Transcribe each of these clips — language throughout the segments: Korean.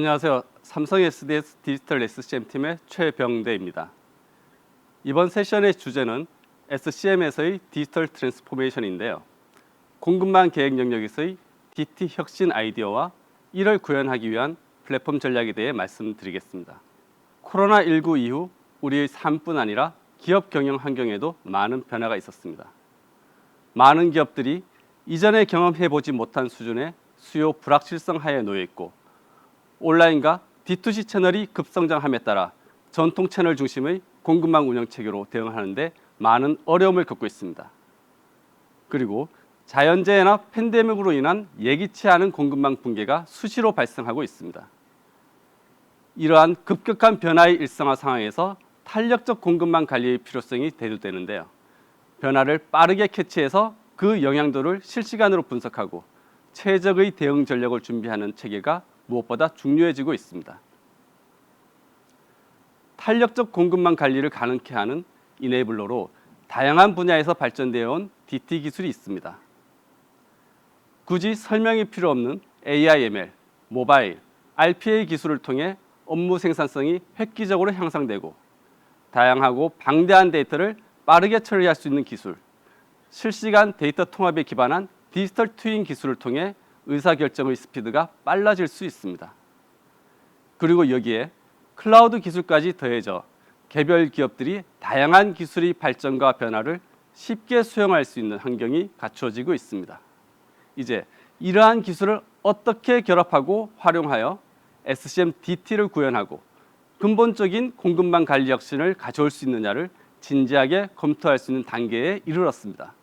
안녕하세요. 삼성 SDS 디지털 SCM 팀의 최병대입니다. 이번 세션의 주제는 SCM에서의 디지털 트랜스포메이션인데요. 공급망 계획 영역에서의 DT 혁신 아이디어와 이를 구현하기 위한 플랫폼 전략에 대해 말씀드리겠습니다. 코로나19 이후 우리의 삶뿐 아니라 기업 경영 환경에도 많은 변화가 있었습니다. 많은 기업들이 이전에 경험해 보지 못한 수준의 수요 불확실성 하에 놓여 있고 온라인과 D2C 채널이 급성장함에 따라 전통 채널 중심의 공급망 운영 체계로 대응하는데 많은 어려움을 겪고 있습니다. 그리고 자연재해나 팬데믹으로 인한 예기치 않은 공급망 붕괴가 수시로 발생하고 있습니다. 이러한 급격한 변화의 일상화 상황에서 탄력적 공급망 관리의 필요성이 대두되는데요. 변화를 빠르게 캐치해서 그 영향도를 실시간으로 분석하고 최적의 대응 전략을 준비하는 체계가 무엇보다 중요해지고 있습니다. 탄력적 공급망 관리를 가능케 하는 이네이블러로 다양한 분야에서 발전되어 온 DT 기술이 있습니다. 굳이 설명이 필요 없는 AIML, 모바일, RPA 기술을 통해 업무 생산성이 획기적으로 향상되고 다양하고 방대한 데이터를 빠르게 처리할 수 있는 기술, 실시간 데이터 통합에 기반한 디지털 트윈 기술을 통해 의사결정의 스피드가 빨라질 수 있습니다. 그리고 여기에 클라우드 기술까지 더해져 개별 기업들이 다양한 기술의 발전과 변화를 쉽게 수용할 수 있는 환경이 갖추어지고 있습니다. 이제 이러한 기술을 어떻게 결합하고 활용하여 SCM DT를 구현하고 근본적인 공급망 관리 혁신을 가져올 수 있느냐를 진지하게 검토할 수 있는 단계에 이르렀습니다.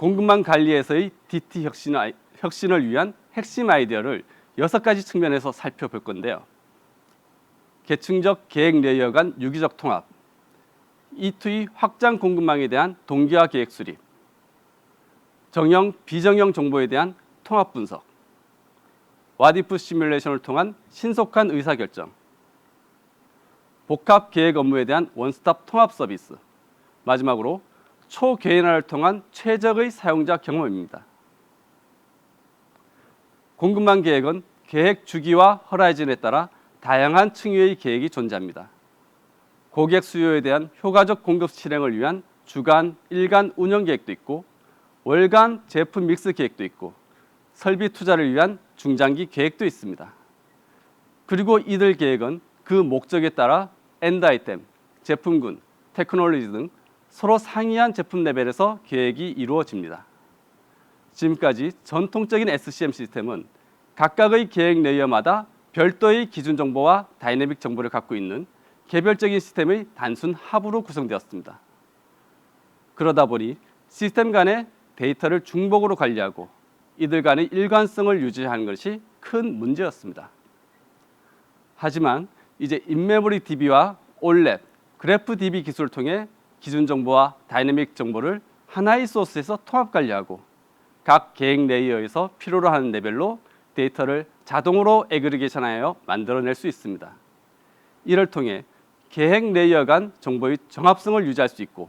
공급망 관리에서의 DT 혁신, 혁신을 위한 핵심 아이디어를 여섯 가지 측면에서 살펴볼 건데요. 계층적 계획 레이어 간 유기적 통합, E2E 확장 공급망에 대한 동기화 계획 수립, 정형, 비정형 정보에 대한 통합 분석, 와디프 시뮬레이션을 통한 신속한 의사 결정, 복합 계획 업무에 대한 원스톱 통합 서비스, 마지막으로 초개인화를 통한 최적의 사용자 경험입니다. 공급망 계획은 계획 주기와 허라이즌에 따라 다양한 층위의 계획이 존재합니다. 고객 수요에 대한 효과적 공급 실행을 위한 주간, 일간 운영 계획도 있고 월간 제품 믹스 계획도 있고 설비 투자를 위한 중장기 계획도 있습니다. 그리고 이들 계획은 그 목적에 따라 엔드 아이템, 제품군, 테크놀로지 등 서로 상이한 제품 레벨에서 계획이 이루어집니다. 지금까지 전통적인 SCM 시스템은 각각의 계획 레이어마다 별도의 기준 정보와 다이내믹 정보를 갖고 있는 개별적인 시스템의 단순 합으로 구성되었습니다. 그러다 보니 시스템 간의 데이터를 중복으로 관리하고 이들 간의 일관성을 유지하는 것이 큰 문제였습니다. 하지만 이제 인메모리 DB와 올랩, 그래프 DB 기술을 통해 기준 정보와 다이내믹 정보를 하나의 소스에서 통합 관리하고 각 계획 레이어에서 필요로 하는 레벨로 데이터를 자동으로 에그리게이션하여 만들어낼 수 있습니다. 이를 통해 계획 레이어 간 정보의 정합성을 유지할 수 있고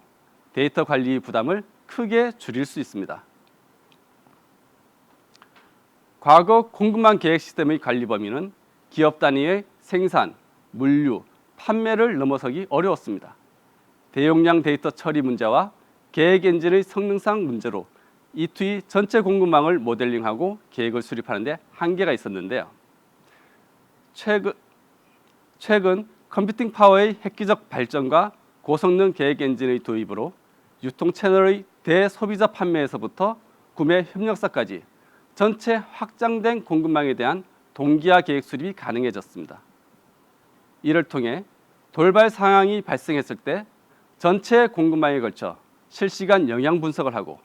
데이터 관리 부담을 크게 줄일 수 있습니다. 과거 공급망 계획 시스템의 관리 범위는 기업 단위의 생산, 물류, 판매를 넘어서기 어려웠습니다. 대용량 데이터 처리 문제와 계획 엔진의 성능상 문제로 E2E 전체 공급망을 모델링하고 계획을 수립하는 데 한계가 있었는데요. 최근, 최근 컴퓨팅 파워의 획기적 발전과 고성능 계획 엔진의 도입으로 유통 채널의 대소비자 판매에서부터 구매 협력사까지 전체 확장된 공급망에 대한 동기화 계획 수립이 가능해졌습니다. 이를 통해 돌발 상황이 발생했을 때 전체 공급망에 걸쳐 실시간 영향 분석을 하고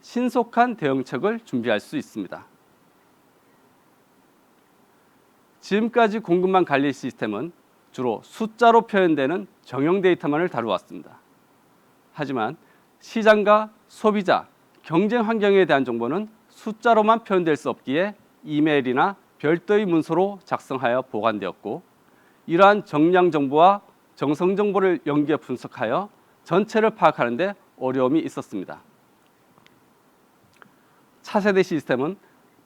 신속한 대응책을 준비할 수 있습니다. 지금까지 공급망 관리 시스템은 주로 숫자로 표현되는 정형 데이터만을 다루었습니다. 하지만 시장과 소비자, 경쟁 환경에 대한 정보는 숫자로만 표현될 수 없기에 이메일이나 별도의 문서로 작성하여 보관되었고 이러한 정량 정보와 정성 정보를 연계 분석하여 전체를 파악하는 데 어려움이 있었습니다. 차세대 시스템은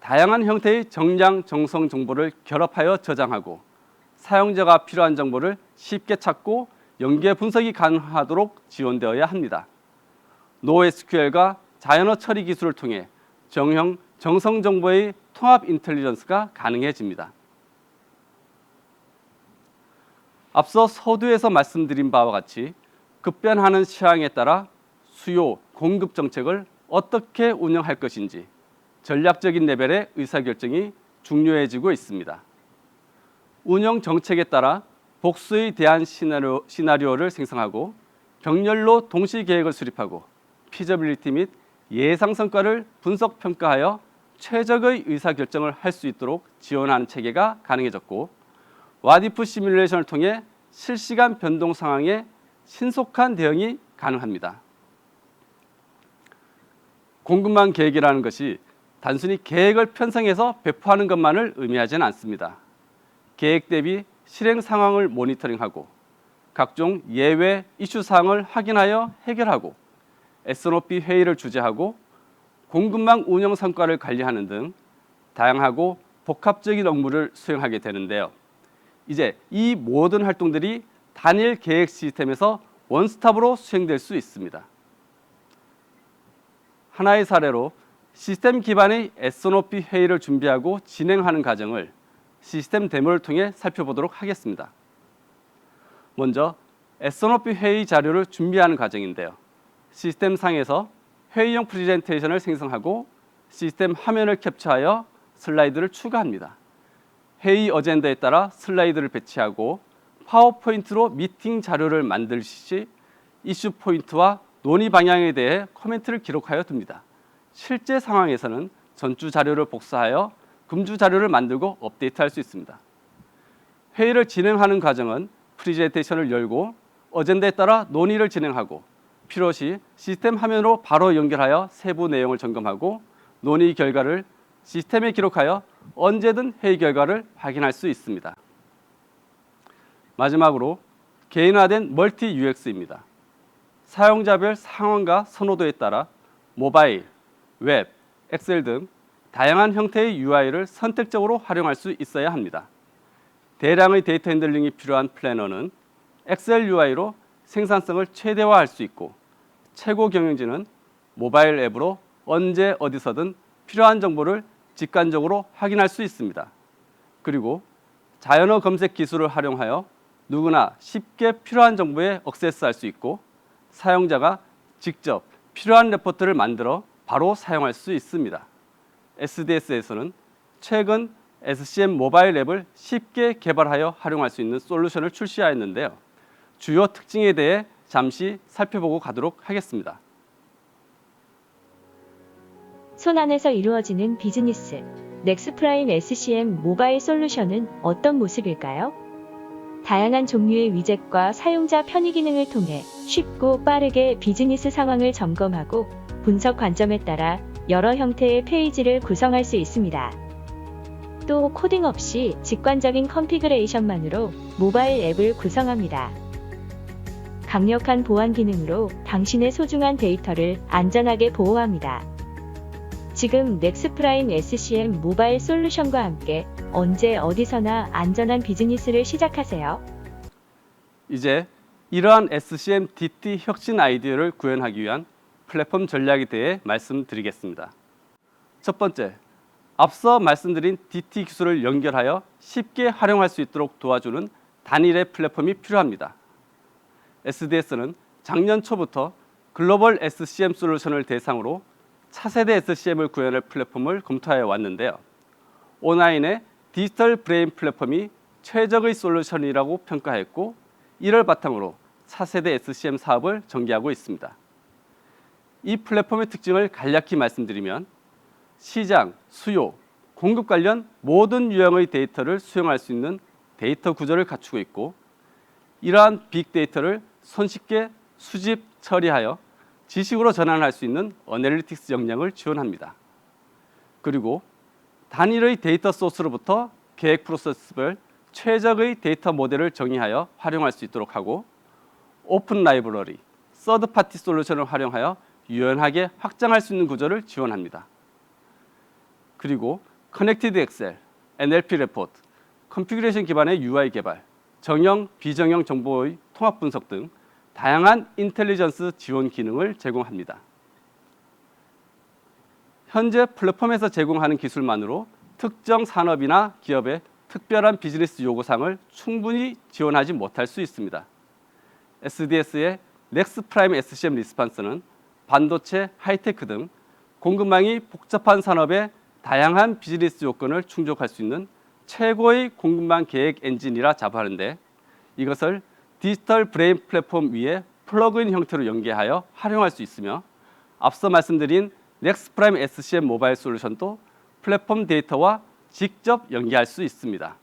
다양한 형태의 정량 정성 정보를 결합하여 저장하고 사용자가 필요한 정보를 쉽게 찾고 연계 분석이 가능하도록 지원되어야 합니다. NoSQL과 자연어 처리 기술을 통해 정형 정성 정보의 통합 인텔리전스가 가능해집니다. 앞서 서두에서 말씀드린 바와 같이 급변하는 시황에 따라 수요 공급 정책을 어떻게 운영할 것인지 전략적인 레벨의 의사결정이 중요해지고 있습니다. 운영 정책에 따라 복수에 대한 시나리오, 시나리오를 생성하고 병렬로 동시 계획을 수립하고 피저빌리티 및 예상 성과를 분석 평가하여 최적의 의사 결정을 할 수 있도록 지원하는 체계가 가능해졌고 와디프 시뮬레이션을 통해 실시간 변동 상황에 신속한 대응이 가능합니다. 공급망 계획이라는 것이 단순히 계획을 편성해서 배포하는 것만을 의미하지는 않습니다. 계획 대비 실행 상황을 모니터링하고 각종 예외 이슈 사항을 확인하여 해결하고 S&OP 회의를 주재하고 공급망 운영 성과를 관리하는 등 다양하고 복합적인 업무를 수행하게 되는데요. 이제 이 모든 활동들이 단일 계획 시스템에서 원스톱으로 수행될 수 있습니다. 하나의 사례로 시스템 기반의 S&OP 회의를 준비하고 진행하는 과정을 시스템 데모를 통해 살펴보도록 하겠습니다. 먼저 S&OP 회의 자료를 준비하는 과정인데요. 시스템 상에서 회의용 프레젠테이션을 생성하고 시스템 화면을 캡처하여 슬라이드를 추가합니다. 회의 어젠다에 따라 슬라이드를 배치하고 파워포인트로 미팅 자료를 만들 시 이슈 포인트와 논의 방향에 대해 코멘트를 기록하여 둡니다. 실제 상황에서는 전주 자료를 복사하여 금주 자료를 만들고 업데이트할 수 있습니다. 회의를 진행하는 과정은 프리젠테이션을 열고 어젠다에 따라 논의를 진행하고 필요시 시스템 화면으로 바로 연결하여 세부 내용을 점검하고 논의 결과를 시스템에 기록하여 언제든 회의 결과를 확인할 수 있습니다. 마지막으로 개인화된 멀티 UX입니다. 사용자별 상황과 선호도에 따라 모바일, 웹, 엑셀 등 다양한 형태의 UI를 선택적으로 활용할 수 있어야 합니다. 대량의 데이터 핸들링이 필요한 플래너는 엑셀 UI로 생산성을 최대화할 수 있고 최고 경영진은 모바일 앱으로 언제 어디서든 필요한 정보를 직관적으로 확인할 수 있습니다. 그리고 자연어 검색 기술을 활용하여 누구나 쉽게 필요한 정보에 억세스할 수 있고 사용자가 직접 필요한 레포트를 만들어 바로 사용할 수 있습니다. SDS에서는 최근 SCM 모바일 앱을 쉽게 개발하여 활용할 수 있는 솔루션을 출시하였는데요. 주요 특징에 대해 잠시 살펴보고 가도록 하겠습니다. 손 안에서 이루어지는 비즈니스. 넥스프라임 SCM 모바일 솔루션은 어떤 모습일까요? 다양한 종류의 위젯과 사용자 편의 기능을 통해 쉽고 빠르게 비즈니스 상황을 점검하고 분석 관점에 따라 여러 형태의 페이지를 구성할 수 있습니다. 또 코딩 없이 직관적인 컨피그레이션만으로 모바일 앱을 구성합니다. 강력한 보안 기능으로 당신의 소중한 데이터를 안전하게 보호합니다. 지금 넥스프라임 SCM 모바일 솔루션과 함께 언제 어디서나 안전한 비즈니스를 시작하세요. 이제 이러한 SCM DT 혁신 아이디어를 구현하기 위한 플랫폼 전략에 대해 말씀드리겠습니다. 첫 번째, 앞서 말씀드린 DT 기술을 연결하여 쉽게 활용할 수 있도록 도와주는 단일의 플랫폼이 필요합니다. SDS는 작년 초부터 글로벌 SCM 솔루션을 대상으로 차세대 SCM을 구현할 플랫폼을 검토해 왔는데요. 온라인의 디지털 브레인 플랫폼이 최적의 솔루션이라고 평가했고 이를 바탕으로 차세대 SCM 사업을 전개하고 있습니다. 이 플랫폼의 특징을 간략히 말씀드리면 시장, 수요, 공급 관련 모든 유형의 데이터를 수용할 수 있는 데이터 구조를 갖추고 있고 이러한 빅데이터를 손쉽게 수집, 처리하여 지식으로 전환할 수 있는 어널리틱스 역량을 지원합니다. 그리고 단일의 데이터 소스로부터 계획 프로세스별 최적의 데이터 모델을 정의하여 활용할 수 있도록 하고 오픈 라이브러리, 서드 파티 솔루션을 활용하여 유연하게 확장할 수 있는 구조를 지원합니다. 그리고 커넥티드 엑셀, NLP 레포트, 컨피그레이션 기반의 UI 개발, 정형, 비정형 정보의 통합 분석 등 다양한 인텔리전스 지원 기능을 제공합니다. 현재 플랫폼에서 제공하는 기술만으로 특정 산업이나 기업의 특별한 비즈니스 요구사항을 충분히 지원하지 못할 수 있습니다. SDS의 넥스 프라임 SCM 리스판스는 반도체, 하이테크 등 공급망이 복잡한 산업의 다양한 비즈니스 요건을 충족할 수 있는 최고의 공급망 계획 엔진이라 자부하는데 이것을 디지털 브레인 플랫폼 위에 플러그인 형태로 연계하여 활용할 수 있으며 앞서 말씀드린 넥스 프라임 SCM 모바일 솔루션도 플랫폼 데이터와 직접 연계할 수 있습니다.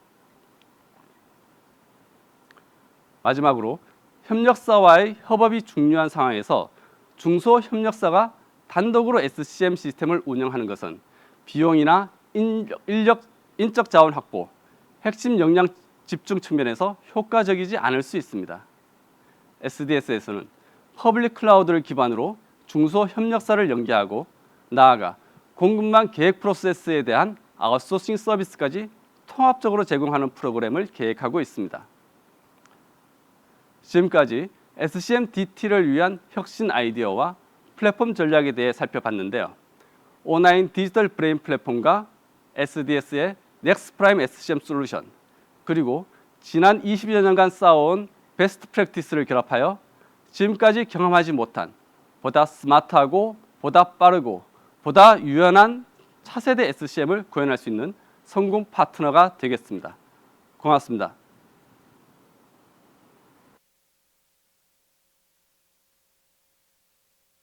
마지막으로 협력사와의 협업이 중요한 상황에서 중소 협력사가 단독으로 SCM 시스템을 운영하는 것은 비용이나 인력, 인력, 인적 자원 확보, 핵심 역량 집중 측면에서 효과적이지 않을 수 있습니다. SDS에서는 퍼블릭 클라우드를 기반으로 중소 협력사를 연계하고 나아가 공급망 계획 프로세스에 대한 아웃소싱 서비스까지 통합적으로 제공하는 프로그램을 계획하고 있습니다. 지금까지 SCM DT를 위한 혁신 아이디어와 플랫폼 전략에 대해 살펴봤는데요. 온라인 디지털 브레인 플랫폼과 SDS의 넥스 프라임 SCM 솔루션 그리고 지난 20여 년간 쌓아온 베스트 프랙티스를 결합하여 지금까지 경험하지 못한 보다 스마트하고 보다 빠르고 보다 유연한 차세대 SCM을 구현할 수 있는 성공 파트너가 되겠습니다. 고맙습니다.